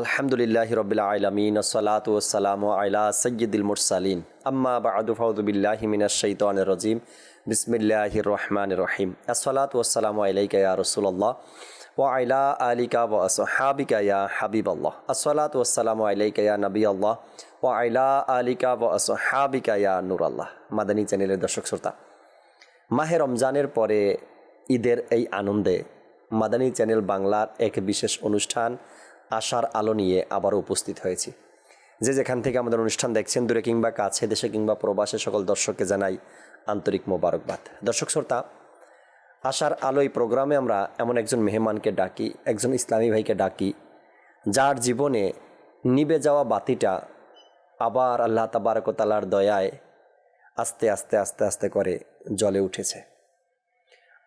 আলহামদুলিল্লাহ রবিল আলমিন সালাত ওসালাম আলা সৈয়দুল মুরসালিন। আম্মা শাইতানির রাজিম। বিসমিল্লাহির রহমানির রহিম। আসসালাতু ওয়াসসালামু আলাইকা রাসূলুল্লাহ ওয়া আলা আলিকা ওয়া আসহাবিকা ইয়া হাবিবাল্লাহ। আসসালাতু ওয়াসসালামু আলাইকা ইয়া নবিয়াল্লাহ। ওয়া আলা আলিকা ওয়া আসহাবিকা ইয়া নূরাল্লাহ। মাদানী চ্যানেলের দর্শক শ্রোতা, মাহে রমজানের পরে ঈদের এই আনন্দে মাদানী চ্যানেল বাংলার এক বিশেষ অনুষ্ঠান আশার আলো নিয়ে আবারও উপস্থিত হয়েছি। যে যেখান থেকে আমাদের অনুষ্ঠান দেখছেন, দূরে কিংবা কাছে, দেশে কিংবা প্রবাসে, সকল দর্শককে জানাই আন্তরিক মোবারকবাদ। দর্শক শ্রোতা, আশার আলো এই প্রোগ্রামে আমরা এমন একজন মেহমানকে ডাকি, একজন ইসলামী ভাইকে ডাকি, যার জীবনে নিবে যাওয়া বাতিটা আবার আল্লাহ তাবারকতালার দয়ায় আস্তে আস্তে আস্তে আস্তে করে জলে উঠেছে।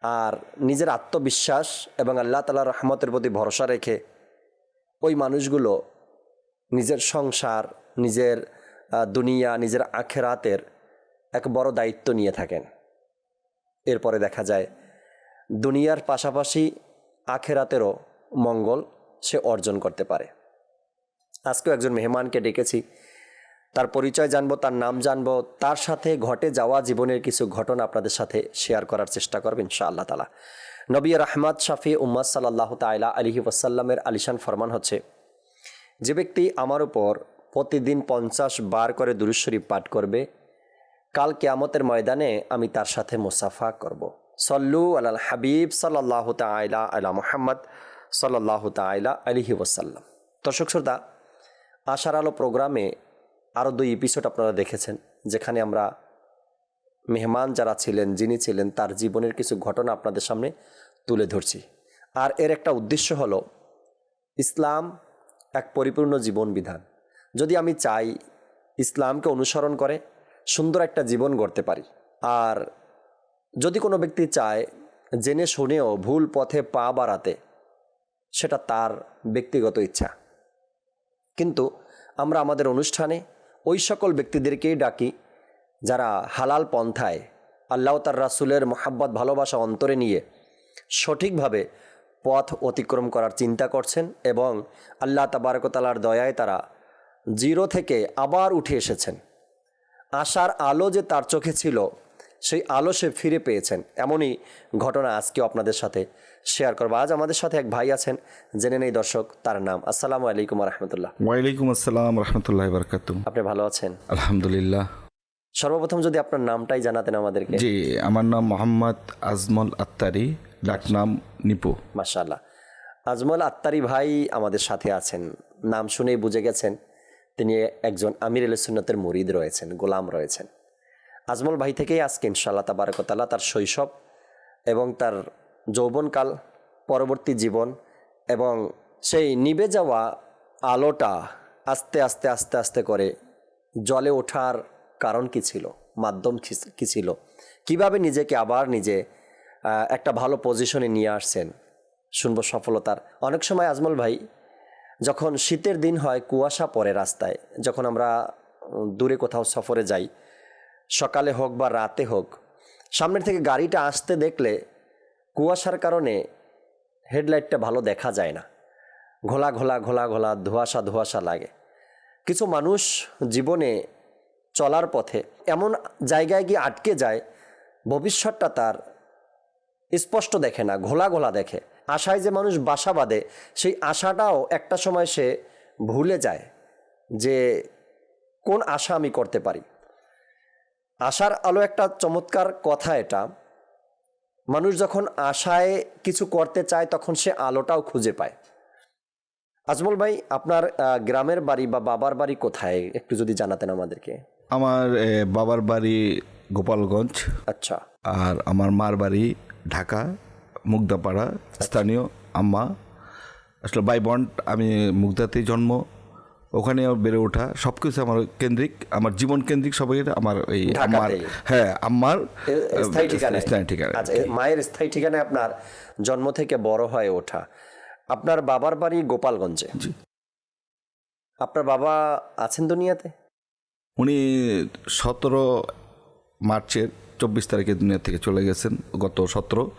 আর নিজের আত্মবিশ্বাস এবং আল্লাহ তালার রহমতের প্রতি ভরসা রেখে ওই মানুষগুলো নিজের সংসার, নিজের দুনিয়া, নিজের আখেরাতের এক বড় দায়িত্ব নিয়ে থাকেন। এরপরে দেখা যায়, দুনিয়ার পাশাপাশি আখেরাতেরও মঙ্গল সে অর্জন করতে পারে। আজকেও একজন মেহমানকে ডেকেছি তার পরিচয় জানব, তার নাম জানব, তার সাথে ঘটে যাওয়া জীবনের কিছু ঘটনা আপনাদের সাথে শেয়ার করার চেষ্টা করবেন ইনশা আল্লাহ তালা নবী রহমাদ শাফি উম্মাদ সাল্লাহ তাইলা আলিহি ওয়াসাল্লামের আলিশান ফরমান হচ্ছে, যে ব্যক্তি আমার উপর প্রতিদিন পঞ্চাশ বার করে দুরুশরীফ পাঠ করবে, কাল কেয়ামতের ময়দানে আমি তার সাথে মুসাফা করব। সল্লু আল হাবিব সাল্লাহ তাইলা আলা মোহাম্মদ সাল্লাহ তাইলা আলিহি ওয়াসাল্লাম দর্শক শ্রোতা, আশার আলো প্রোগ্রামে আরও দুই এপিসোড আপনারা দেখেছেন, যেখানে আমরা মেহমান যারা ছিলেন, যিনি ছিলেন, তার জীবনের কিছু ঘটনা আপনাদের সামনে তুলে ধরছি। আর এর একটা উদ্দেশ্য হলো, ইসলাম এক পরিপূর্ণ জীবন বিধান যদি আমি চাই ইসলামকে অনুসরণ করে, সুন্দর একটা জীবন গড়তে পারি, আর যদি কোনো ব্যক্তি চায় জেনে শুনেও ভুল পথে পা বাড়াতে, সেটা তার ব্যক্তিগত ইচ্ছা। কিন্তু আমরা আমাদের অনুষ্ঠানে ওই সকল ব্যক্তিদেরকেই ডাকি, যারা হালাল পন্থায় আল্লাহ তার রাসুলের মোহাব্বত, ভালোবাসা অন্তরে নিয়ে সঠিকভাবে পথ অতিক্রম করার চিন্তা করছেন এবং আল্লাহ তাবারকতালার দয়ায় তারা জিরো থেকে আবার উঠে এসেছেন। আশার আলো যে তার চোখে ছিল, সেই আলো সে ফিরে পেয়েছেন। এমনই ঘটনা আজকেও আপনাদের সাথে। শেয়ার করব। আজ আমাদের সাথে এক ভাই আছেন জেনে নেই দর্শক তার নাম। আসসালামু আলাইকুম রহমতুল্লাহ। ওয়ালাইকুম আসসালাম রহমতুল্লাহ বরকাত আপনি ভালো আছেন? আলহামদুলিল্লাহ। সর্বপ্রথম যদি আপনার নামটাই জানাতেন আমাদেরকে। জি আমার নাম মোহাম্মদ আজমল আত্তারি ডাকনাম নিপু। মাশাল্লাহ আজমল আত্তারি ভাই আমাদের সাথে আছেন। নাম শুনেই বুঝে গেছেন তিনি একজন আমির আল সুন্নতের মুরিদ রয়েছেন গোলাম রয়েছেন। আজমল ভাই থেকেই আজকে ইনশাল্লাহ তাবারকতাল্লাহ তার শৈশব এবং তার যৌবনকাল, পরবর্তী জীবন এবং সেই নিভে যাওয়া আলোটা আস্তে আস্তে আস্তে আস্তে করে জলে ওঠার কারণ কি ছিল? মাধ্যম কি- কি ছিল? কীভাবে নিজেকে আবার নিজে একটা ভালো পজিশনে নিয়ে আসছেন? শুনব সফলতার। অনেক সময় আজমল ভাই, যখন শীতের দিন হয়, কুয়াশা পড়ে রাস্তায়, যখন আমরা দূরে কোথাও সফরে যাই, সকালে হোক বা রাতে হোক, সামনের থেকে গাড়িটা আসতে দেখলে কুয়াশার কারণে হেডলাইটটা ভালো দেখা যায় না। ঘোলা ঘোলা ঘোলা ঘোলা ধোঁয়াশা ধোঁয়াশা লাগে। কিছু মানুষ জীবনে চলার পথে এমন জায়গায় গিয়ে আটকে যায়, ভবিষ্যৎটা তার স্পষ্ট দেখে না, ঘোলা ঘোলা দেখে। আশায় যে মানুষ বাসা বাঁধে, সেই আশাটাও একটা সময় সে ভুলে যায় যে কোন আশা আমি করতে পারি। আশার আলো একটা চমৎকার কথা এটা। মানুষ যখন আশায় কিছু করতে চায় তখন সে আলোটাও খুঁজে পায়। আজমল ভাই আপনার গ্রামের বাড়ি বা বাবার বাড়ি কোথায়? একটু যদি জানাতেন আমাদেরকে। আমার বাবার বাড়ি গোপালগঞ্জ। আচ্ছা। আর আমার মার বাড়ি ঢাকা মুগদাপাড়া স্থানীয় আম্মা। আসলে বাই বন্ড আমি মুগদাতেই জন্ম। ওখানে বেড়ে ওঠা সব কিছু আমার কেন্দ্রিক আমার জীবন কেন্দ্রিক সবাই আমার এই আমার হ্যাঁ আম্মার এ- স্থায়ী ঠিকানা স্থায়ী ঠিকানা আচ্ছা মায়ের স্থায়ী ঠিকানায় আপনার জন্ম থেকে বড় হয়ে ওঠা। আপনার বাবার বাড়ি গোপালগঞ্জে? আপনার বাবা আছেন দুনিয়াতে? উনি সতেরো মার্চের চব্বিশ তারিখে দুনিয়া থেকে চলে গেছেন গত সতেরো।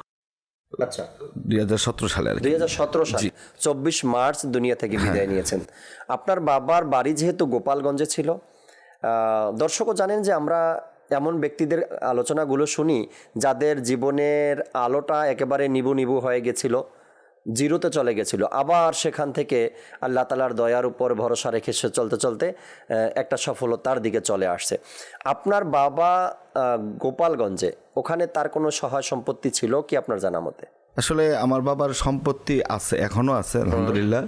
আচ্ছা। দুই হাজার সতেরো সালে দুই হাজার সতেরো সাল। চব্বিশ মার্চ দুনিয়া থেকে বিদায় নিয়েছেন। আপনার বাবার বাড়ি যেহেতু গোপালগঞ্জে ছিল দর্শকও জানেন যে আমরা এমন ব্যক্তিদের আলোচনাগুলো শুনি যাদের জীবনের আলোটা একেবারে নিবু নিবু হয়ে গেছিল। জিরোতে চলে গেছিল। আবার সেখান থেকে আল্লাহ তালার দয়ার উপর ভরসা রেখে সে চলতে চলতে একটা সফলতার দিকে চলে আসছে। আপনার বাবা গোপালগঞ্জে ওখানে তার কোনো সহায় সম্পত্তি ছিল কি আপনার জানা মতে? আসলে আমার বাবার সম্পত্তি আছে এখনও আছে আলহামদুলিল্লাহ।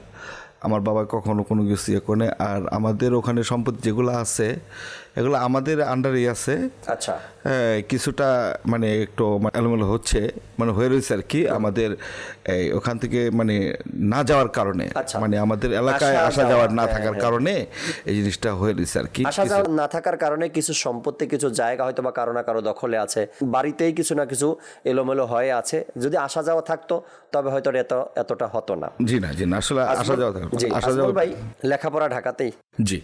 আমার বাবা কখনো কোনো কিছু ইয়ে করে আর আমাদের ওখানে সম্পত্তি যেগুলো আছে এগুলো আমাদের আন্ডারেই আছে। আচ্ছা। হ্যাঁ, কিছুটা মানে একটু মানে এলোমেলো হচ্ছে মানে হয়ে রয়েছে আর কি আমাদের ওখান থেকে মানে না যাওয়ার কারণে। আচ্ছা। মানে আমাদের এলাকায় আসা যাওয়ার না হ্যাঁ, থাকার কারণে এই জিনিসটা হয়ে রয়েছে আর কি। আসা যাওয়া না থাকার কারণে কিছু সম্পত্তি কিছু জায়গা হয়তো বা কারও না কারও দখলে আছে। বাড়িতেই কিছু না কিছু এলোমেলো হয়ে আছে। যদি আসা যাওয়া থাকতো তবে হয়তো এত এতটা হতো না। জি না জি না আসলে আসা যাওয়া থাকতো আসা যাওয়া ভাই লেখাপড়া ঢাকাতেই। জি।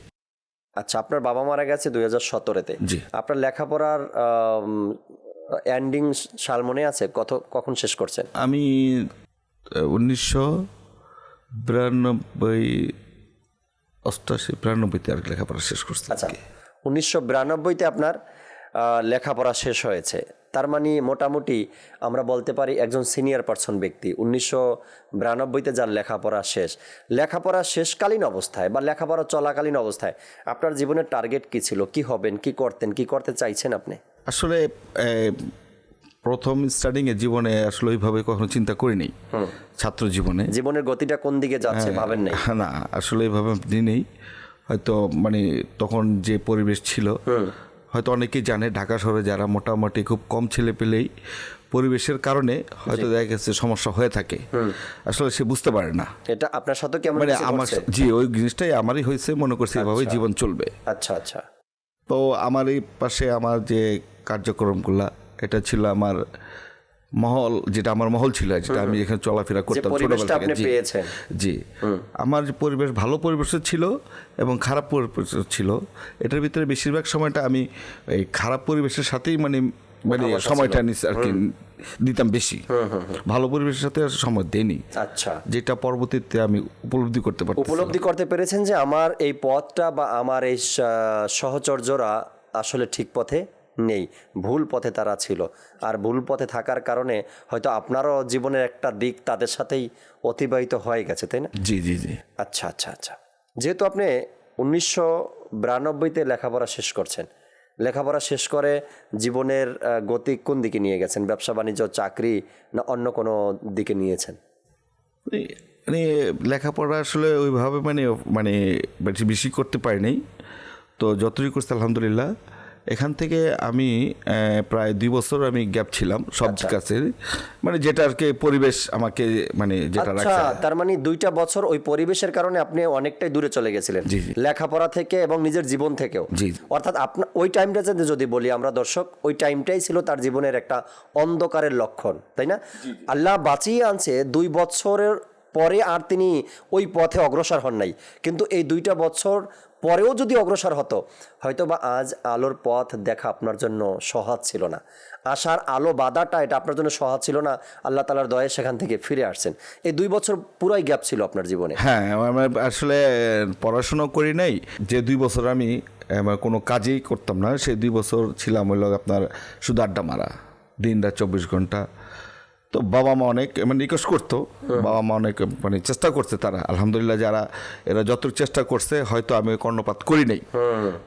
আচ্ছা আপনার বাবা মারা গেছে দুই হাজার সতেরোতে। আপনার লেখাপড়ার এন্ডিং সাল মনে আছে? কত কখন শেষ করছেন? আমি উনিশশো বিরানব্বই অষ্টাশি বিরানব্বইতে আর লেখাপড়া শেষ করছি আচ্ছা উনিশশো বিরানব্বইতে আপনার লেখাপড়া শেষ হয়েছে। তার মানে মোটামুটি আমরা বলতে পারি একজন সিনিয়র পার্সন ব্যক্তি। উনিশশো বিরানব্বইতে যার লেখাপড়া শেষ। লেখাপড়া শেষকালীন অবস্থায় বা লেখাপড়া চলাকালীন অবস্থায় আপনার জীবনের টার্গেট কি ছিল? কি হবেন? কি করতেন? কি করতে চাইছেন আপনি? আসলে প্রথম স্টার্টিংয়ে জীবনে আসলে ওইভাবে কখনো চিন্তা করিনি ছাত্র জীবনে। জীবনের গতিটা কোন দিকে যাচ্ছে ভাবেন নাই? হ্যাঁ, না আসলে এইভাবে নেই। হয়তো মানে তখন যে পরিবেশ ছিল হয়তো অনেকেই জানে ঢাকা শহরে যারা মোটামুটি খুব কম ছেলে পেলেই পরিবেশের কারণে হয়তো দেখা গেছে সমস্যা হয়ে থাকে। আসলে সে বুঝতে পারে না। এটা আপনার সাথে কেমন মানে আমার? জি ওই জিনিসটাই আমারই হয়েছে মনে করছি এভাবে জীবন চলবে। আচ্ছা আচ্ছা। তো আমার এই পাশে আমার যে কার্যক্রমগুলা এটা ছিল আমার মহল যেটা আমার মহল ছিল যেটা আমি এখানে চলাফেরা করতাম ছোটবেলা থেকে। জি আমার যে পরিবেশ ভালো পরিবেশও ছিল এবং খারাপ পরিবেশ ছিল। এটার ভিতরে বেশিরভাগ সময়টা আমি এই খারাপ পরিবেশের সাথেই মানে মানে সময়টা আর কি দিতাম বেশি। ভালো পরিবেশের সাথে সময় দেইনি। আচ্ছা। যেটা পরবর্তীতে আমি উপলব্ধি করতে পারছি উপলব্ধি করতে পেরেছেন যে আমার এই পথটা বা আমার এই সহচর্যরা আসলে ঠিক পথে নেই ভুল পথে তারা ছিল। আর ভুল পথে থাকার কারণে হয়তো আপনারও জীবনের একটা দিক তাদের সাথেই অতিবাহিত হয়ে গেছে তাই না? জি জি জি। আচ্ছা আচ্ছা আচ্ছা। যেহেতু আপনি উনিশশো বিরানব্বইতে লেখাপড়া শেষ করছেন লেখাপড়া শেষ করে জীবনের গতি কোন দিকে নিয়ে গেছেন? ব্যবসা বাণিজ্য চাকরি না অন্য কোনো দিকে নিয়েছেন? মানে- মানে লেখাপড়া আসলে ওইভাবে মানে মানে বেশি বেশি করতে পারিনি। তো যতটুকু করছি আলহামদুলিল্লাহ। এখান থেকে আমি প্রায় দুই বছর আমি গ্যাপ ছিলাম সব কাছে মানে যেটা আর কি পরিবেশ আমাকে মানে যেটা আচ্ছা তার মানে দুইটা বছর ওই পরিবেশের কারণে আপনি অনেকটাই দূরে চলে গেছিলেন। লেখাপড়া থেকে এবং নিজের জীবন থেকেও। জি। অর্থাৎ আপনার ওই টাইমটা যদি যদি বলি আমরা দর্শক ওই টাইমটাই ছিল তার জীবনের একটা অন্ধকারের লক্ষণ তাই না? আল্লাহ বাঁচিয়ে আনছে দুই বছরের পরে আর তিনি ওই পথে অগ্রসর হন নাই। কিন্তু এই দুইটা বছর পরেও যদি অগ্রসর হতো হয়তো বা আজ আলোর পথ দেখা আপনার জন্য সহজ ছিল না। আশার আলো বাধাটা এটা আপনার জন্য সহজ ছিল না। আল্লাহ তালার দয়ে সেখান থেকে ফিরে আসছেন। এই দুই বছর পুরাই গ্যাপ ছিল আপনার জীবনে। হ্যাঁ আমার আসলে পড়াশোনা করি নাই। যে দুই বছর আমি আমার কোনো কাজেই করতাম না, সেই দুই বছর ছিলাম হইল আপনার শুধু আড্ডা মারা। দিন রাত চব্বিশ ঘণ্টা তো বাবা মা অনেক মানে রিকোয়েস্ট করতো। বাবা মা অনেক মানে চেষ্টা করছে তারা। আলহামদুলিল্লাহ যারা এরা যত চেষ্টা করছে হয়তো আমি কর্ণপাত করি নাই।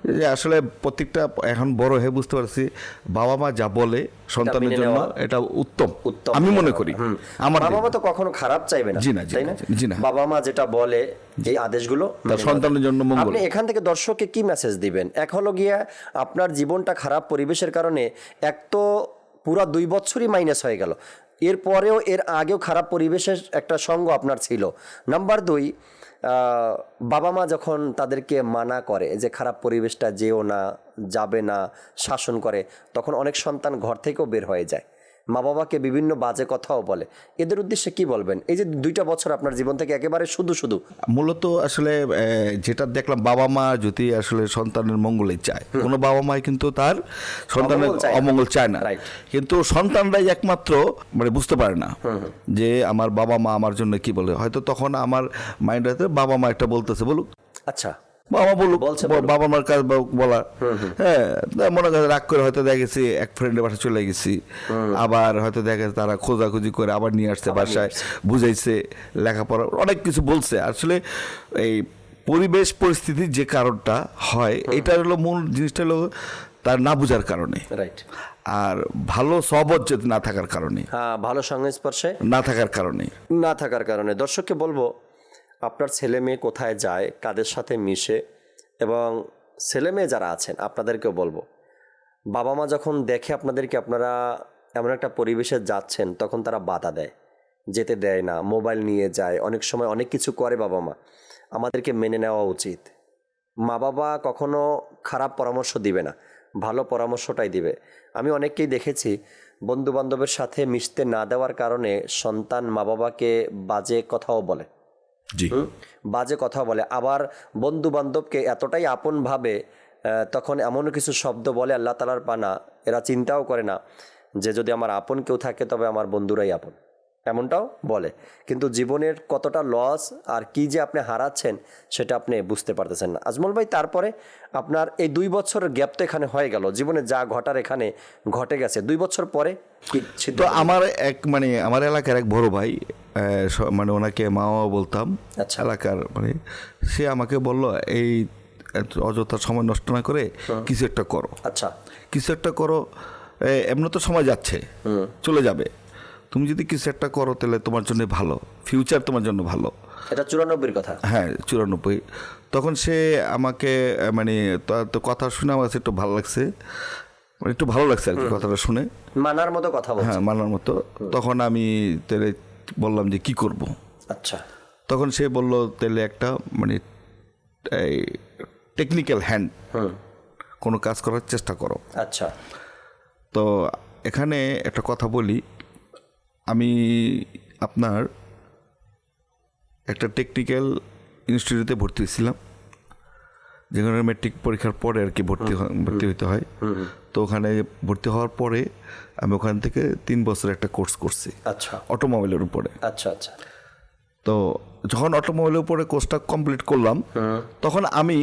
এই যে আসলে প্রত্যেকটা এখন বড় হয়ে বুঝতে পারছি বাবা মা যা বলে সন্তানের জন্য এটা উত্তম। উত্তম। আমি মনে করি। আমার বাবা মা তো কখনো খারাপ চাইবে না জি না, জি তাই না। বাবা মা যেটা বলে এই আদেশগুলো সন্তানের জন্য মঙ্গল। আপনি এখান থেকে দর্শককে কি মেসেজ দিবেন? এক হলো গিয়া আপনার জীবনটা খারাপ পরিবেশের কারণে এক তো পুরা দুই বছরই মাইনাস হয়ে গেল। এরপরেও এর আগেও খারাপ পরিবেশের একটা সঙ্গ আপনার ছিল। নাম্বার দুই বাবা মা যখন তাদেরকে মানা করে যে খারাপ পরিবেশটা যেও না, যাবে না, শাসন করে, তখন অনেক সন্তান ঘর থেকেও বের হয়ে যায়। মা বাবাকে বিভিন্ন বাজে কথাও বলে। এদের উদ্দেশ্যে কি বলবেন? এই যে দুইটা বছর আপনার জীবন থেকে একেবারে শুধু শুধু। মূলত আসলে যেটা দেখলাম বাবা মা যদি আসলে সন্তানের মঙ্গলে চায় কোনো বাবা মা কিন্তু তার সন্তানের অমঙ্গল চায় না। কিন্তু সন্তানরাই একমাত্র মানে বুঝতে পারে না যে আমার বাবা মা আমার জন্য কি বলে। হয়তো তখন আমার মাইন্ড হয়তো বাবা মা একটা বলতেছে বলুক। আচ্ছা বাবা বলুক বলছে বাবা মার কাজ বলা। হ্যাঁ মনে করে রাগ করে হয়তো দেখা গেছি এক ফ্রেন্ডের বাসা চলে গেছি। আবার হয়তো দেখা গেছে তারা খোঁজাখুঁজি করে আবার নিয়ে আসছে বাসায় বুঝাইছে লেখাপড়া অনেক কিছু বলছে। আসলে এই পরিবেশ পরিস্থিতির যে কারণটা হয় এটা হলো মূল জিনিসটা হলো তার না বুঝার কারণে। রাইট আর ভালো সবজ না থাকার কারণে। হ্যাঁ ভালো সংস্পর্শে না থাকার কারণে। না থাকার কারণে। দর্শককে বলব আপনার ছেলে মেয়ে কোথায় যায়, কাদের সাথে মিশে এবং ছেলে মেয়ে যারা আছেন, আপনাদেরকেও বলব। বাবা মা যখন দেখে আপনাদেরকে আপনারা এমন একটা পরিবেশে যাচ্ছেন, তখন তারা বাধা দেয়, যেতে দেয় না, মোবাইল নিয়ে যায়, অনেক সময় অনেক কিছু করে বাবা মা। আমাদেরকে মেনে নেওয়া উচিত। মা বাবা কখনো খারাপ পরামর্শ দিবে না, ভালো পরামর্শটাই দিবে। আমি অনেককেই দেখেছি বন্ধু বান্ধবের সাথে মিশতে না দেওয়ার কারণে সন্তান মা বাবাকে বাজে কথাও বলে? বাজে কথা বলে। আবার বন্ধু বান্ধবকে এতটাই আপন ভাবে তখন এমন কিছু শব্দ বলে, আল্লাহ তালার পানা, এরা চিন্তাও করে না যে যদি আমার আপন কেউ থাকে, তবে আমার বন্ধুরাই আপন। এমনটাও বলে। কিন্তু জীবনের কতটা লস আর কি যে আপনি হারাচ্ছেন সেটা আপনি বুঝতে পারতেছেন না। আজমল ভাই তারপরে আপনার এই দুই বছরের গ্যাপ তো এখানে হয়ে গেল। জীবনে যা ঘটার এখানে ঘটে গেছে। দুই বছর পরে তো আমার এক মানে আমার এলাকার এক বড় ভাই মানে ওনাকে মা মামা বলতাম। আচ্ছা। এলাকার মানে সে আমাকে বলল এই অযথা সময় নষ্ট না করে কিছু একটা করো। আচ্ছা। কিছু একটা করো এমনি তো সময় যাচ্ছে। চলে যাবে। তুমি যদি কিছু একটা করো তাহলে তোমার জন্য ভালো। ফিউচার তোমার জন্য ভালো। এটা চুরানব্বইয়ের কথা। হ্যাঁ চুরানব্বই। তখন সে আমাকে মানে তো কথা শুনে আমার কাছে একটু ভালো লাগছে। মানে একটু ভালো লাগছে আর কি কথাটা শুনে। মানার মতো কথা হ্যাঁ মানার মতো। তখন আমি তাহলে বললাম যে কি করব? আচ্ছা। তখন সে বলল তাহলে একটা মানে এই টেকনিক্যাল হ্যান্ড কোনো কাজ করার চেষ্টা করো। আচ্ছা। তো এখানে একটা কথা বলি। আমি আপনার একটা টেকনিক্যাল ইনস্টিটিউটে ভর্তি হয়েছিলাম। যেখানে মেট্রিক পরীক্ষার পরে আর কি ভর্তি ভর্তি হতে হয়। তো ওখানে ভর্তি হওয়ার পরে আমি ওখান থেকে তিন বছর একটা কোর্স করছি। আচ্ছা। অটোমোবাইলের উপরে। আচ্ছা আচ্ছা। তো যখন অটোমোবাইলের উপরে কোর্সটা কমপ্লিট করলাম তখন আমি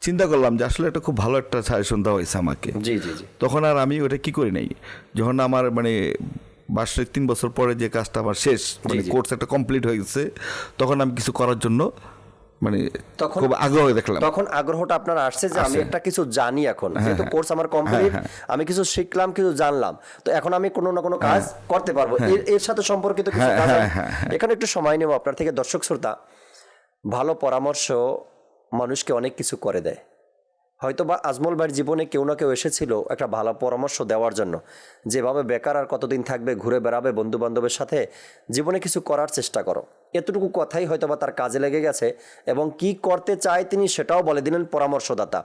চিন্তা করলাম যে আসলে এটা খুব ভালো একটা সাজেশন দেওয়া হয়েছে আমাকে। জি জি জি। তখন আর আমি ওটা কি করি নাই? যখন আমার মানে বার্ষিক তিন বছর পরে যে কাজটা আমার শেষ মানে কোর্স একটা কমপ্লিট হয়ে গেছে তখন আমি কিছু করার জন্য মানে তখন- খুব আগ্রহ দেখলাম। তখন আগ্রহটা আপনার আসছে যে আমি একটা কিছু জানি এখন হ্যাঁ, যেহেতু কোর্স আমার কমপ্লিট আমি কিছু শিখলাম কিছু জানলাম তো এখন আমি কোনো না কোনো কাজ করতে পারব। এর এর সাথে সম্পর্কিত কিছু হ্যাঁ, কাজ হ্যাঁ, হ্যাঁ, এখানে একটু সময় নেব আপনার থেকে। দর্শক শ্রোতা ভালো পরামর্শ মানুষকে অনেক কিছু করে দেয়। হয়তো বা আজমল ভাইয়ের জীবনে কেউ না কেউ এসেছিল একটা ভালো পরামর্শ দেওয়ার জন্য। যেভাবে বেকার আর কতদিন থাকবে, ঘুরে বেড়াবে বন্ধু বান্ধবের সাথে জীবনে কিছু করার চেষ্টা করো। এতটুকু কথাই হয়তো বা তার কাজে লেগে গেছে এবং কি করতে চায় তিনি সেটাও বলে দিলেন পরামর্শদাতা।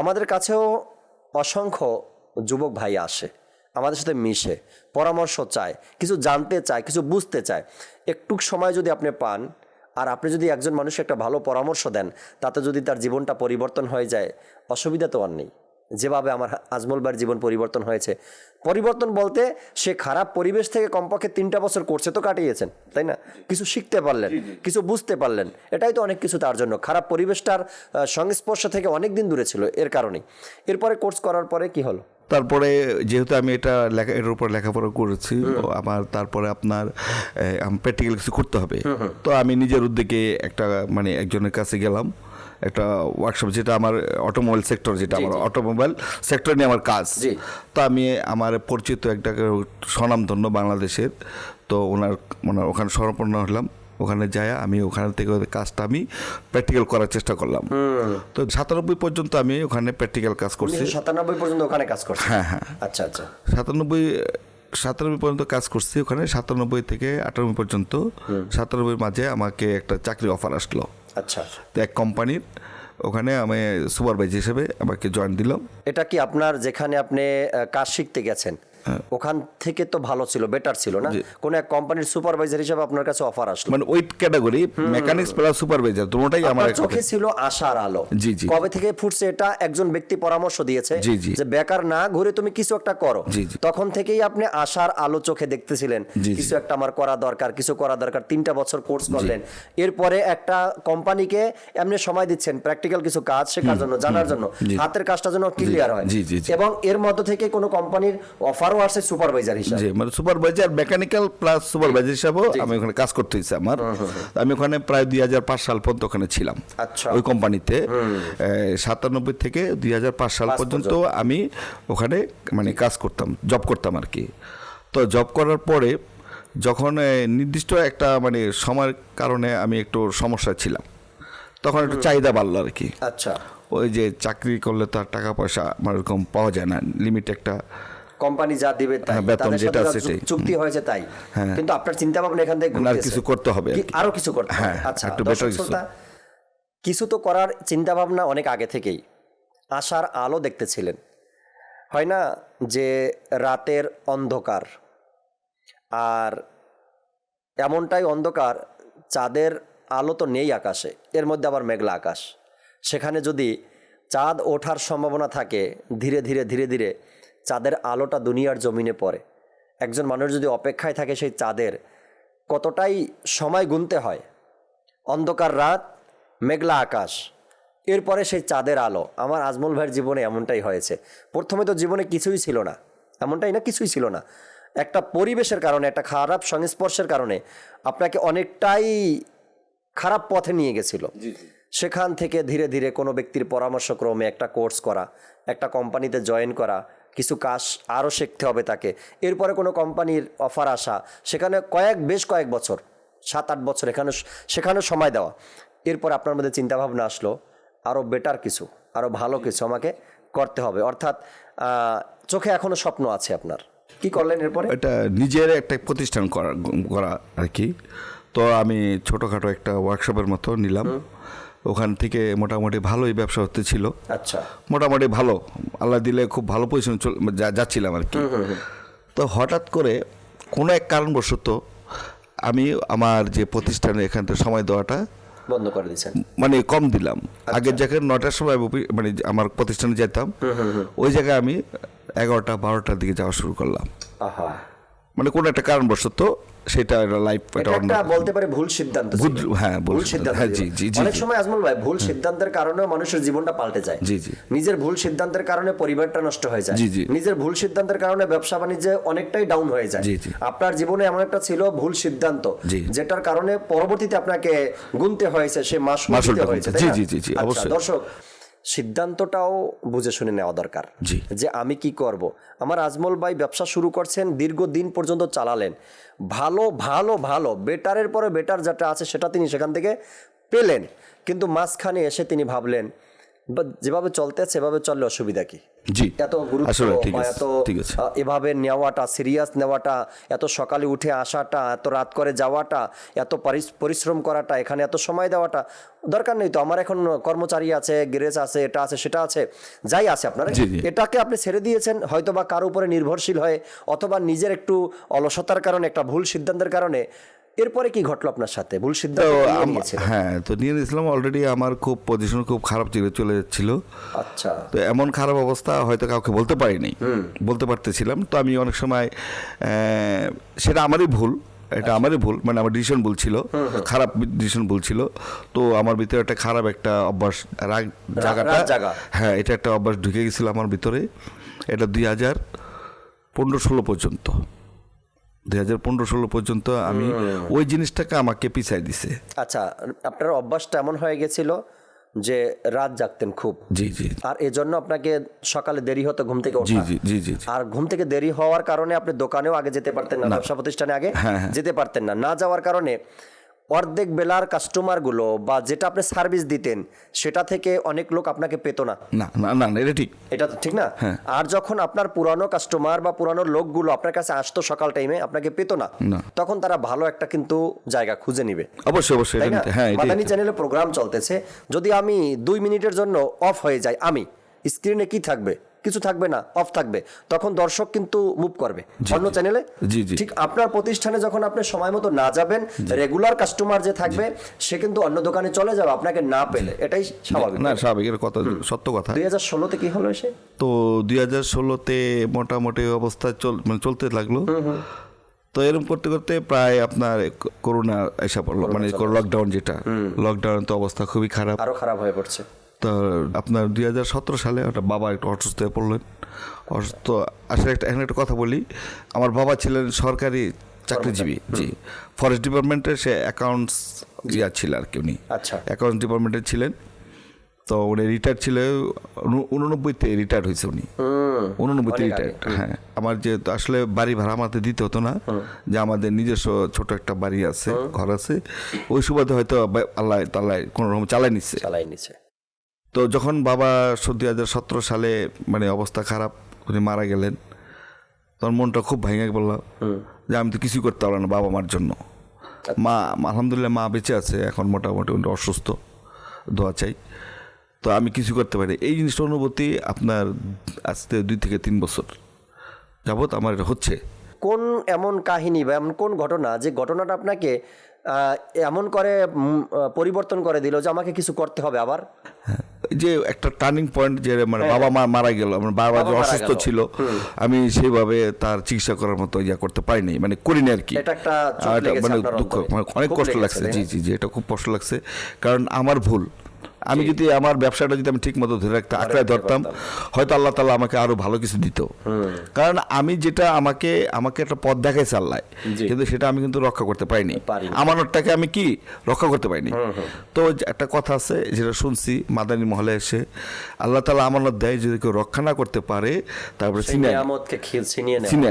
আমাদের কাছেও অসংখ্য যুবক ভাই আসে, আমাদের সাথে মিশে, পরামর্শ চায়, কিছু জানতে চায়, কিছু বুঝতে চায়। একটু সময় যদি আপনি পান আর আপনি যদি একজন মানুষকে একটা ভালো পরামর্শ দেন, তাতে যদি তার জীবনটা পরিবর্তন হয়ে যায়, অসুবিধা তো আর নেই। যেভাবে আমার আজমল ভাইয়ের জীবন পরিবর্তন হয়েছে। পরিবর্তন বলতে সে খারাপ পরিবেশ থেকে কমপক্ষে তিনটা বছর করছে তো কাটিয়েছেন তাই না? কিছু শিখতে পারলেন কিছু বুঝতে পারলেন এটাই তো অনেক কিছু তার জন্য। খারাপ পরিবেশটার সংস্পর্শ থেকে অনেক দিন দূরে ছিল এর কারণেই। এরপরে কোর্স করার পরে কি হলো? তারপরে যেহেতু আমি এটা লেখা এটার উপর লেখাপড়া করেছি আমার তারপরে আপনার প্র্যাকটিক্যাল কিছু করতে হবে। তো আমি নিজের উদ্যোগে একটা মানে একজনের কাছে গেলাম। একটা ওয়ার্কশপ যেটা আমার অটোমোবাইল সেক্টর যেটা আমার অটোমোবাইল সেক্টর নিয়ে আমার কাজ। তো আমি আমার পরিচিত একটা স্বনামধন্য বাংলাদেশের তো ওনার ওনার ওখানে স্মরণপন্ন হলাম। ওখানে যায় আমি ওখান থেকে কাজটা আমি প্র্যাকটিক্যাল করার চেষ্টা করলাম। তো সাতানব্বই পর্যন্ত আমি ওখানে প্র্যাকটিক্যাল কাজ করছি। সাতানব্বই পর্যন্ত ওখানে কাজ করছে হ্যাঁ হ্যাঁ। আচ্ছা আচ্ছা। সাতানব্বই সাতানব্বই পর্যন্ত কাজ করছি ওখানে সাতানব্বই থেকে আটানব্বই পর্যন্ত। সাতানব্বই মাঝে আমাকে একটা চাকরি অফার আসলো। আচ্ছা। তো এক কোম্পানির ওখানে আমি সুপারভাইজার হিসেবে আমাকে জয়েন দিলাম। এটা কি আপনার যেখানে আপনি কাজ শিখতে গেছেন? ওখান থেকে তো ভালো ছিল বেটার ছিল না? কোন এক কোম্পানির সুপারভাইজার হিসেবে আপনার কাছে অফার আসলো? মানে ওই ক্যাটাগরি মেকানিক্স প্লাস সুপারভাইজার দুটোটাই আমার চোখে ছিল আশার আলো। জি, জি। কবে থেকে ফুটছে এটা? একজন ব্যক্তি পরামর্শ দিয়েছে। যে বেকার না ঘুরে তুমি কিছু একটা করো। তখন থেকেই আপনি আশার আলো চোখে দেখতেছিলেন। কিছু একটা আমার করা দরকার কিছু করা দরকার তিনটা বছর কোর্স করলেন। এরপরে একটা কোম্পানিকে এমনি সময় দিচ্ছেন প্র্যাকটিক্যাল কিছু কাজ শেখার জন্য জানার জন্য। হাতের কাজটা যেন ক্লিয়ার হয়। এবং এর মধ্য থেকে কোনো কোম্পানির আসছে সুপারভাইজার হিসাবে। জি মানে সুপারভাইজার মেকানিক্যাল প্লাস সুপারভাইজার হিসাবেও আমি ওখানে কাজ করতে হয়েছে আমার। আমি ওখানে প্রায় দুই হাজার পাঁচ সাল পর্যন্ত ওখানে ছিলাম। আচ্ছা। ওই কোম্পানিতে। সাতানব্বই থেকে দুই হাজার পাঁচ সাল পর্যন্ত আমি ওখানে মানে কাজ করতাম জব করতাম আর কি। তো জব করার পরে যখন নির্দিষ্ট একটা মানে সময়ের কারণে আমি একটু সমস্যা ছিলাম। তখন একটু চাহিদা বাড়লো আর কি। আচ্ছা। ওই যে চাকরি করলে তো আর টাকা পয়সা আমার এরকম পাওয়া যায় না লিমিট একটা। কোম্পানি যা দিবে তাই হ্যাঁ, বেতন যেটা আছে চুক্তি হয়েছে তাই। হ্যাঁ। কিন্তু আপনার চিন্তা ভাবনা এখান থেকে আর কিছু করতে হবে আর কিছু করতে হবে। হ্যাঁ, আচ্ছা একটু better কিছু। কিছু তো করার চিন্তা ভাবনা অনেক আগে থেকেই। আশার আলো দেখতেছিলেন। হয় না যে রাতের অন্ধকার? আর এমনটাই অন্ধকার চাঁদের আলো তো নেই আকাশে এর মধ্যে আবার মেঘলা আকাশ। সেখানে যদি চাঁদ ওঠার সম্ভাবনা থাকে ধীরে ধীরে ধীরে ধীরে চাঁদের আলোটা দুনিয়ার জমিনে পড়ে। একজন মানুষ যদি অপেক্ষায় থাকে সেই চাঁদের কতটাই সময় গুনতে হয়? অন্ধকার রাত মেঘলা আকাশ এরপরে সেই চাঁদের আলো। আমার আজমল ভাইয়ের জীবনে এমনটাই হয়েছে। প্রথমে তো জীবনে কিছুই ছিল না। এমনটাই না কিছুই ছিল না। একটা পরিবেশের কারণে একটা খারাপ সংস্পর্শের কারণে আপনাকে অনেকটাই খারাপ পথে নিয়ে গেছিল। সেখান থেকে ধীরে ধীরে কোনো ব্যক্তির পরামর্শক্রমে একটা কোর্স করা একটা কোম্পানিতে জয়েন করা কিছু কাজ আরও শিখতে হবে তাকে। এরপরে কোনো কোম্পানির অফার আসা সেখানে কয়েক বেশ কয়েক বছর সাত আট বছর এখানে সেখানে সময় দেওয়া। এরপর আপনার মধ্যে চিন্তাভাবনা আসলো আরও বেটার কিছু আরও ভালো কিছু আমাকে করতে হবে। অর্থাৎ চোখে এখনও স্বপ্ন আছে আপনার। কি করলেন এরপরে? এটা নিজের একটা প্রতিষ্ঠান করা করা আর কি। তো আমি ছোটোখাটো একটা ওয়ার্কশপের মতো নিলাম। ওখান থেকে মোটামুটি ভালোই ব্যবসা হতে ছিল। আচ্ছা। মোটামুটি ভালো। আল্লাহ দিলে খুব ভালো পজিশন যাচ্ছিলাম আর কি। তো হঠাৎ করে কোনো এক কারণবশত আমি আমার যে প্রতিষ্ঠানে এখান থেকে সময় দেওয়াটা বন্ধ করে দিচ্ছেন মানে কম দিলাম। আগের জায়গায় নটার সময় মানে আমার প্রতিষ্ঠানে যেতাম। ওই জায়গায় আমি এগারোটা বারোটার দিকে যাওয়া শুরু করলাম। মানে কোনো একটা কারণবশত সেটা লাইফ এটা বলতে পারে ভুল সিদ্ধান্ত হ্যাঁ, ভুল সিদ্ধান্ত। হ্যাঁ, জি, জি, জি, অনেক সময় আজমল ভাই ভুল সিদ্ধান্তের কারণেও মানুষের জীবনটা পাল্টে যায় জি, জি। নিজের ভুল সিদ্ধান্তের কারণে পরিবারটা নষ্ট হয়ে যায় জি, জি। নিজের ভুল সিদ্ধান্তের কারণে ব্যবসা বাণিজ্যে অনেকটাই ডাউন হয়ে যায় জি, জি। আপনার জীবনে এমন একটা ছিল ভুল সিদ্ধান্ত জি। যেটার কারণে পরবর্তীতে আপনাকে গুনতে হয়েছে সে মাস মাসুলটা হয়েছে জি, জি, জি, জি, আচ্ছা, অবশ্যই। দর্শক সিদ্ধান্তটাও বুঝে শুনে নেওয়া দরকার। যে আমি কি করব? আমার আজমল ভাই ব্যবসা শুরু করছেন দীর্ঘদিন পর্যন্ত চালালেন। ভালো ভালো ভালো বেটারের পরে বেটার যেটা আছে সেটা তিনি সেখান থেকে পেলেন। কিন্তু মাঝখানে এসে তিনি ভাবলেন বা যেভাবে চলতে সেভাবে চললে অসুবিধা কি? জি। এত গুরুত্ব এত এভাবে নেওয়াটা সিরিয়াস নেওয়াটা এত সকালে উঠে আসাটা এত রাত করে যাওয়াটা এত পরিশ্রম করাটা এখানে এত সময় দেওয়াটা দরকার নেই তো। আমার এখন কর্মচারী আছে গ্যারেজ আছে এটা আছে সেটা আছে যাই আছে আপনার। এটাকে আপনি ছেড়ে দিয়েছেন হয়তো বা কারও উপরে নির্ভরশীল হয়ে অথবা নিজের একটু অলসতার কারণে একটা ভুল সিদ্ধান্তের কারণে এরপরে কি ঘটলো আপনার সাথে? ভুল সিদ্ধান্ত। হ্যাঁ তো নিয়ে নিয়েছিলাম। অলরেডি আমার খুব পজিশন খুব খারাপ ছিল চলে যাচ্ছিল। আচ্ছা। তো এমন খারাপ অবস্থা হয়তো কাউকে বলতে পারিনি। বলতে পারতেছিলাম। তো আমি অনেক সময় সেটা আমারই ভুল। এটা আমারই ভুল। মানে আমার ডিসিশন ভুল ছিল। খারাপ ডিসিশন ভুল ছিল। তো আমার ভিতরে একটা খারাপ একটা অভ্যাস রাগ জায়গাটা হ্যাঁ এটা একটা অভ্যাস ঢুকে গেছিল আমার ভিতরে। এটা দুই হাজার পনেরো ষোলো পর্যন্ত। দুই হাজার পনেরো ষোলো পর্যন্ত আমি ওই জিনিসটাকে আমাকে পিছাই দিছে। আচ্ছা আপনার অভ্যাসটা এমন হয়ে গেছিল যে রাত জাগতেন খুব। জি জি। আর এজন্য আপনাকে সকালে দেরি হতো ঘুম থেকে জি জি জি জি জি। আর ঘুম থেকে দেরি হওয়ার কারণে আপনি দোকানেও আগে যেতে পারতেন না। ব্যবসা প্রতিষ্ঠানে আগে হ্যাঁ, হ্যাঁ। যেতে পারতেন না। না যাওয়ার কারণে অর্ধেক বেলার কাস্টমারগুলো বা যেটা আপনি সার্ভিস দিতেন সেটা থেকে অনেক লোক আপনাকে পেত না। না না এটা ঠিক। এটা তো ঠিক না? হ্যাঁ। আর যখন আপনার পুরানো কাস্টমার বা পুরানো লোকগুলো আপনার কাছে আসতো সকাল টাইমে আপনাকে পেত না। তখন তারা ভালো একটা কিন্তু জায়গা খুঁজে নিবে। অবশ্যই অবশ্যই হ্যাঁ এটাই চ্যানেলে প্রোগ্রাম চলতেছে। যদি আমি দুই মিনিটের জন্য অফ হয়ে যাই আমি স্ক্রিনে কি থাকবে? কিছু থাকবে না অফ থাকবে। তখন দর্শক কিন্তু মুভ করবে। অন্য চ্যানেলে। ঠিক আপনার প্রতিষ্ঠানে যখন আপনি সময় মতো না যাবেন রেগুলার কাস্টমার যে থাকবে সে কিন্তু অন্য দোকানে চলে যাবে আপনাকে না পেলে। এটাই স্বাভাবিক। না স্বাভাবিক কথা সত্য কথা। দুই হাজার ষোলোতে কি হলো এসে? তো দুই হাজার ষোলোতে মোটামুটি অবস্থা চল মানে চলতে লাগল। তো এরকম করতে করতে প্রায় আপনার করোনা এসে পড়ল মানে লকডাউন যেটা। লকডাউন তো অবস্থা খুবই খারাপ। আরও খারাপ হয়ে পড়ছে। তো আপনার দুই হাজার সতেরো সালে একটা বাবা একটু অসুস্থ হয়ে পড়লেন। অসুস্থ আসলে একটা এখানে একটা কথা বলি। আমার বাবা ছিলেন সরকারি চাকরিজীবী জি। ফরেস্ট ডিপার্টমেন্টের সে অ্যাকাউন্টস ইয়া ছিল আর কি উনি। আচ্ছা। অ্যাকাউন্টস ডিপার্টমেন্টে ছিলেন। তো উনি রিটায়ার ছিল উন- উননব্বইতে রিটায়ার হয়েছে উনি। উননব্বইতে রিটায়ার হ্যাঁ। আমার যে আসলে বাড়ি ভাড়া আমাদের দিতে হতো না যে আমাদের নিজস্ব ছোট একটা বাড়ি আছে ঘর আছে। ওই সুবাদে হয়তো আল্লাহ তাল্লাহ কোনো রকম চালাই নিচ্ছে চালাই নিচে তো যখন বাবা দুই হাজার সতেরো সালে মানে অবস্থা খারাপ উনি মারা গেলেন তখন মনটা খুব ভেঙে বললাম যে আমি তো কিছুই করতে পারলাম না বাবা মার জন্য। মা আলহামদুলিল্লাহ মা বেঁচে আছে এখন মোটামুটি উনি অসুস্থ দোয়া চাই। তো আমি কিছু করতে পারি এই জিনিসটা অনুভূতি আপনার আজকে দুই থেকে তিন বছর যাবত আমার এটা হচ্ছে। কোন এমন কাহিনী বা এমন কোন ঘটনা যে ঘটনাটা আপনাকে এমন করে পরিবর্তন করে দিল যে আমাকে কিছু করতে হবে আবার। হ্যাঁ, যে একটা টার্নিং পয়েন্ট যে মানে বাবা মা মারা গেল আমার বাবা যে হ্যাঁ, অসুস্থ ছিল আমি সেইভাবে তার চিকিৎসা করার মতো ইয়া করতে পারিনি মানে করিনি আর কি। মানে দুঃখ মানে অনেক কষ্ট লাগছে জি জি জি এটা খুব কষ্ট লাগছে। কারণ আমার ভুল। আমি যদি আমার ব্যবসাটা যদি আমি ঠিক মতো ধরে রাখতে আঁকড়ায় ধরতাম হয়তো আল্লাহ তালা আমাকে আরও ভালো কিছু দিত। কারণ আমি যেটা আমাকে আমাকে একটা পথ দেখাইছে আল্লাহ। কিন্তু সেটা আমি কিন্তু রক্ষা করতে পারিনি। আমানতটাকে আমি কি রক্ষা করতে পারিনি? তো একটা কথা আছে যেটা শুনছি মাদানী মহলে এসে আল্লাহ তালা আমানত দেয় যদি কেউ রক্ষা না করতে পারে তারপরে ছিনিয়ে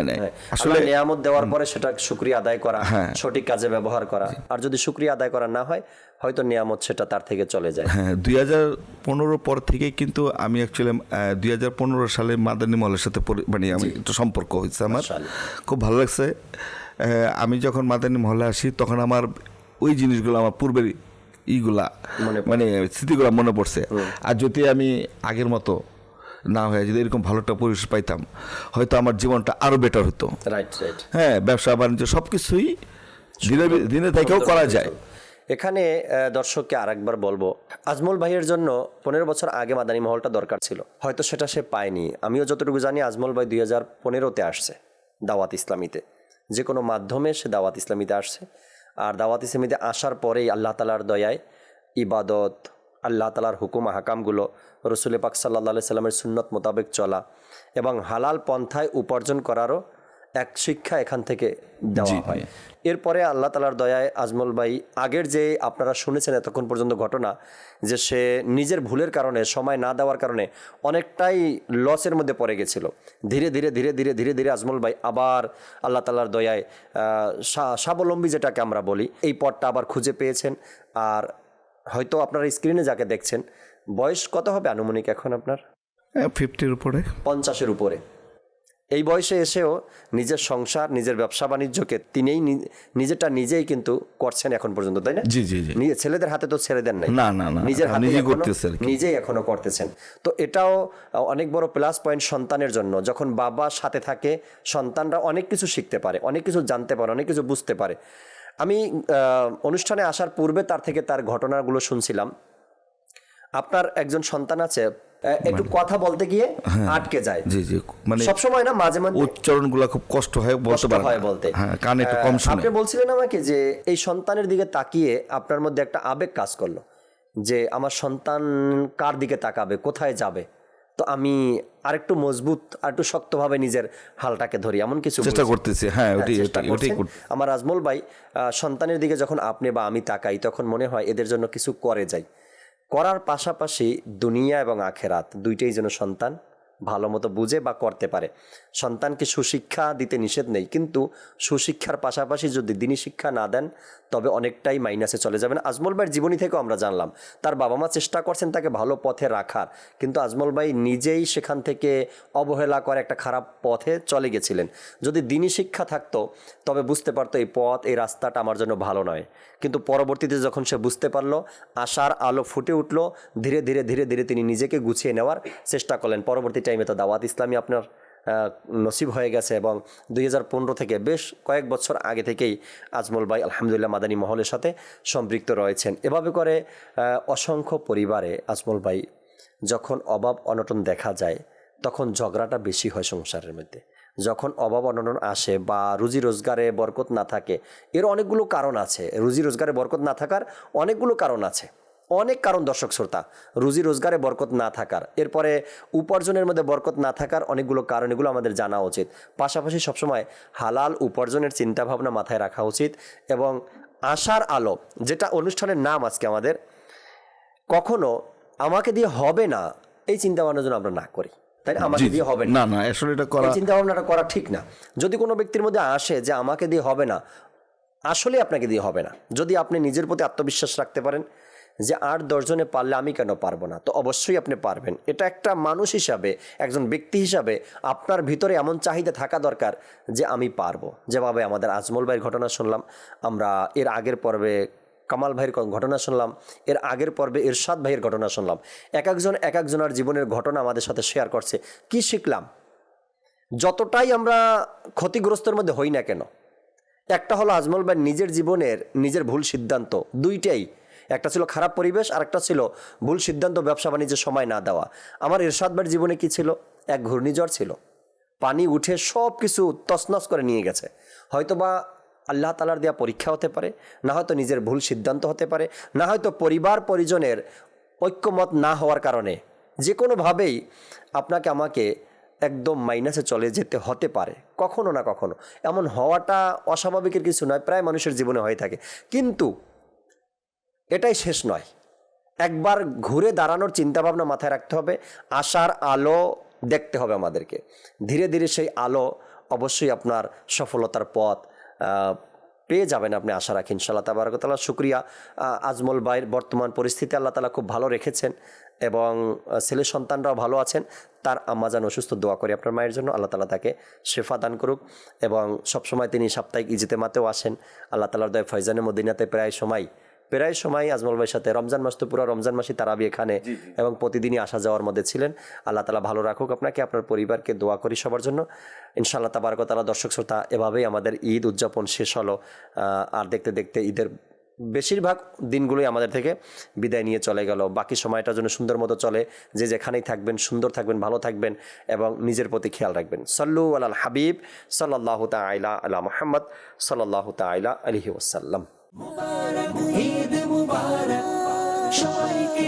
নেয়। হ্যাঁ। আসলে- নিয়ামত দেওয়ার পরে সেটা শুক্রিয়া আদায় করা হ্যাঁ। সঠিক কাজে ব্যবহার করা। আর যদি শুক্রিয়া আদায় করা না হয় হয়তো নিয়ামত সেটা তার থেকে চলে যায়। হ্যাঁ দুই হাজার পনেরো পর থেকে কিন্তু আমি অ্যাকচুয়ালি দুই হাজার পনেরো সালে মাদানী মহলের সাথে মানে আমি একটু সম্পর্ক হয়েছে আমার। খুব ভালো লাগছে। আমি যখন মাদানী মহলে আসি তখন আমার ওই জিনিসগুলো আমার পূর্বের ইগুলা মনে মানে স্মৃতিগুলো মনে পড়ছে। আর যদি আমি আগের মতো না হয়ে যদি এরকম ভালো একটা পরিবেশ পাইতাম হয়তো আমার জীবনটা আরও বেটার হতো। রাইট রাইট হ্যাঁ ব্যবসা বাণিজ্য সব কিছুই দিনে দিনে থেকেও করা যায়। এখানে দর্শককে আরেকবার বলব, আজমল ভাইয়ের জন্য পনেরো বছর আগে মাদানী মহলটা দরকার ছিল। হয়তো সেটা সে পায়নি। আমিও যতটুকু জানি, আজমল ভাই দুই হাজার পনেরোতে আসছে দাওয়াত ইসলামীতে। যে কোনো মাধ্যমে সে দাওয়াত ইসলামীতে আসছে। আর দাওয়াত ইসলামীতে আসার পরেই আল্লাহ তালার দয়ায় ইবাদত, আল্লাহ তালার হুকুম হাকামগুলো রসুল পাক সাল্লা সাল্লামের সুন্নত মোতাবেক চলা এবং হালাল পন্থায় উপার্জন করারও এক শিক্ষা এখান থেকে দেওয়া হয়। এরপরে আল্লাহ তালার দয়ায় আজমল ভাই আগের যে আপনারা শুনেছেন এতক্ষণ পর্যন্ত ঘটনা যে সে নিজের ভুলের কারণে সময় না দেওয়ার কারণে অনেকটাই লসের মধ্যে পড়ে গেছিল। ধীরে ধীরে ধীরে ধীরে ধীরে ধীরে আজমল ভাই আবার আল্লাহ তালার দয়ায় স্বাবলম্বী যেটাকে আমরা বলি এই পথটা আবার খুঁজে পেয়েছেন। আর হয়তো আপনারা স্ক্রিনে যাকে দেখছেন বয়স কত হবে আনুমানিক এখন আপনার? ফিফটির উপরে। পঞ্চাশের উপরে। এই বয়সে এসেও নিজের সংসার নিজের ব্যবসা বাণিজ্যকে তিনিই নিজেরটা নিজেই কিন্তু করছেন এখন পর্যন্ত তাই না? জি জি নিজে ছেলেদের হাতে তো ছেড়ে দেন নাই। না, না, না, নিজের হাতে নিজেই এখনো- করতেছে আর কি। নিজেই এখনও করতেছেন। তো এটাও অনেক বড় প্লাস পয়েন্ট সন্তানের জন্য। যখন বাবা সাথে থাকে সন্তানরা অনেক কিছু শিখতে পারে অনেক কিছু জানতে পারে অনেক কিছু বুঝতে পারে। আমি আহ, অনুষ্ঠানে আসার পূর্বে তার থেকে তার ঘটনাগুলো শুনছিলাম। আপনার একজন সন্তান আছে একটু কথা বলতে গিয়ে আটকে যায়। জি জি মানে সবসময় না মাঝে মাঝে উচ্চারণগুলা খুব কষ্ট হয় বলতে পারে হয় বলতে। হ্যাঁ কানে একটু কম শুনে। আপনি বলছিলেন আমাকে যে এই সন্তানের দিকে তাকিয়ে আপনার মধ্যে একটা আবেগ কাজ করল যে আমার সন্তান কার দিকে তাকাবে কোথায় যাবে? তো আমি আরেকটু মজবুত আর একটু শক্তভাবে নিজের হালটাকে ধরি এমন কিছু চেষ্টা করতেছি। হ্যাঁ ওটাই। করতে- আমার আজমল ভাই আহ, সন্তানের দিকে যখন আপনি বা আমি তাকাই তখন মনে হয় এদের জন্য কিছু করে যাই। করার পাশাপাশি দুনিয়া এবং আখেরাত দুইটাই যেন সন্তান ভালো মতো বুঝে বা করতে পারে। সন্তানকে সুশিক্ষা দিতে নিষেধ নেই, কিন্তু সুশিক্ষার পাশাপাশি যদি দিনই শিক্ষা না দেন, তবে অনেকটাই মাইনাসে চলে যাবেন। আজমল ভাইয়ের জীবনী থেকেও আমরা জানলাম, তার বাবা মা চেষ্টা করছেন তাকে ভালো পথে রাখার, কিন্তু আজমল ভাই নিজেই সেখান থেকে অবহেলা করে একটা খারাপ পথে চলে গেছিলেন। যদি দিনই শিক্ষা থাকতো, তবে বুঝতে পারতো এই পথ, এই রাস্তাটা আমার জন্য ভালো নয়। কিন্তু পরবর্তীতে যখন সে বুঝতে পারল, আশার আলো ফুটে উঠল, ধীরে ধীরে ধীরে ধীরে তিনি নিজেকে গুছিয়ে নেওয়ার চেষ্টা করলেন। পরবর্তী টাইমে তো দাওয়াত ইসলামী আপনার নসিব হয়ে গেছে এবং দুই হাজার পনেরো থেকে বেশ কয়েক বছর আগে থেকেই আজমল ভাই আলহামদুলিল্লাহ মাদানী মহলের সাথে সম্পৃক্ত রয়েছেন। এভাবে করে অসংখ্য পরিবারে আজমল ভাই যখন অভাব অনটন দেখা যায়, তখন ঝগড়াটা বেশি হয় সংসারের মধ্যে। যখন অভাব অনটন আসে বা রুজি রোজগারে বরকত না থাকে এর অনেকগুলো কারণ আছে। রুজি রোজগারে বরকত না থাকার অনেকগুলো কারণ আছে। অনেক কারণ দর্শক শ্রোতা। রুজি রোজগারে বরকত না থাকার এরপরে উপার্জনের মধ্যে বরকত না থাকার অনেকগুলো কারণ এগুলো আমাদের জানা উচিত। পাশাপাশি সবসময় হালাল উপার্জনের চিন্তাভাবনা মাথায় রাখা উচিত এবং আশার আলো যেটা অনুষ্ঠানের নাম আজকে আমাদের কখনো আমাকে দিয়ে হবে না এই চিন্তা ভাবনা যেন আমরা না করি। তাই না? আমাকে দিয়ে হবে না। না আসলে এটা করা এই চিন্তা ভাবনাটা করা ঠিক না। যদি কোনো ব্যক্তির মধ্যে আসে যে আমাকে দিয়ে হবে না আসলে আপনাকে দিয়ে হবে না। যদি আপনি নিজের প্রতি আত্মবিশ্বাস রাখতে পারেন যে আট দশজনে পারলে আমি কেন পারব না? তো অবশ্যই আপনি পারবেন। এটা একটা মানুষ হিসাবে, একজন ব্যক্তি হিসাবে আপনার ভিতরে এমন চাহিদা থাকা দরকার যে আমি পারব। যেভাবে আমাদের আজমল ভাইয়ের ঘটনা শুনলাম, আমরা এর আগের পর্বে কামাল ভাইয়ের ঘটনা শুনলাম, এর আগের পর্বে এরশাদ ভাইয়ের ঘটনা শুনলাম। এক একজন, এক একজনের জীবনের ঘটনা আমাদের সাথে শেয়ার করছে। কি শিখলাম? যতটাই আমরা ক্ষতিগ্রস্তর মধ্যে হই না কেন, একটা হলো আজমল ভাই নিজের জীবনের, নিজের ভুল সিদ্ধান্ত, দুইটাই একটা ছিল খারাপ পরিবেশ আর একটা ছিল ভুল সিদ্ধান্ত, ব্যবসা বাণিজ্যের সময় না দেওয়া। আমার এরশাদ ভাইয়ের জীবনে কি ছিল? এক ঘূর্ণিঝড় ছিল। পানি উঠে সব কিছু তছনছ করে নিয়ে গেছে। হয়তো বা আল্লাহ তালার দেওয়া পরীক্ষা হতে পারে, না হয়তো নিজের ভুল সিদ্ধান্ত হতে পারে, না হয়তো পরিবার পরিজনের ঐক্যমত না হওয়ার কারণে। যে কোনোভাবেই আপনাকে আমাকে একদম মাইনাসে চলে যেতে হতে পারে, কখনো না কখনো। এমন হওয়াটা অস্বাভাবিকের কিছু নয়, প্রায় মানুষের জীবনে হয়ে থাকে। কিন্তু এটাই শেষ নয়। একবার ঘুরে দাঁড়ানোর চিন্তাভাবনা মাথায় রাখতে হবে, আশার আলো দেখতে হবে আমাদেরকে। ধীরে ধীরে সেই আলো অবশ্যই আপনার সফলতার পথ পেয়ে যাবেন আপনি আশা রাখেন ইনশাল্লাহ তাবারকতাল্লাহ। শুক্রিয়া আজমল ভাইয়ের বর্তমান পরিস্থিতি আল্লাহ তালা খুব ভালো রেখেছেন এবং ছেলে সন্তানরাও ভালো আছেন। তার আম্মাজান অসুস্থ, দোয়া করি আপনার মায়ের জন্য। আল্লাহ তালা তাকে শেফা দান করুক এবং সবসময় তিনি সাপ্তাহিক ইজিতে মাতেও আসেন। আল্লাহ তালার দয় ফয়জানে মদিনাতে প্রায় সময় প্রায় সময় আজমল ভাইয়ের সাথে রমজান মাস তো পুরো রমজান মাসই তারাবি এখানে এবং প্রতিদিনই আসা যাওয়ার মধ্যে ছিলেন। আল্লাহ তালা ভালো রাখুক আপনাকে আপনার পরিবারকে দোয়া করি সবার জন্য। ইনশাআল্লাহ তাবারক তালা দর্শক শ্রোতা এভাবেই আমাদের ঈদ উদযাপন শেষ হলো। আর দেখতে দেখতে ঈদের বেশিরভাগ দিনগুলোই আমাদের থেকে বিদায় নিয়ে চলে গেল। বাকি সময়টার জন্য সুন্দর মতো চলে। যে যেখানেই থাকবেন সুন্দর থাকবেন ভালো থাকবেন এবং নিজের প্রতি খেয়াল রাখবেন। সল্লু আল হাবিব সাল্লাহ তাইলা আলা মোহাম্মদ সাল্লাহ তাইলা আলহি ওসাল্লাম ঈদ মুবারক সবাইকে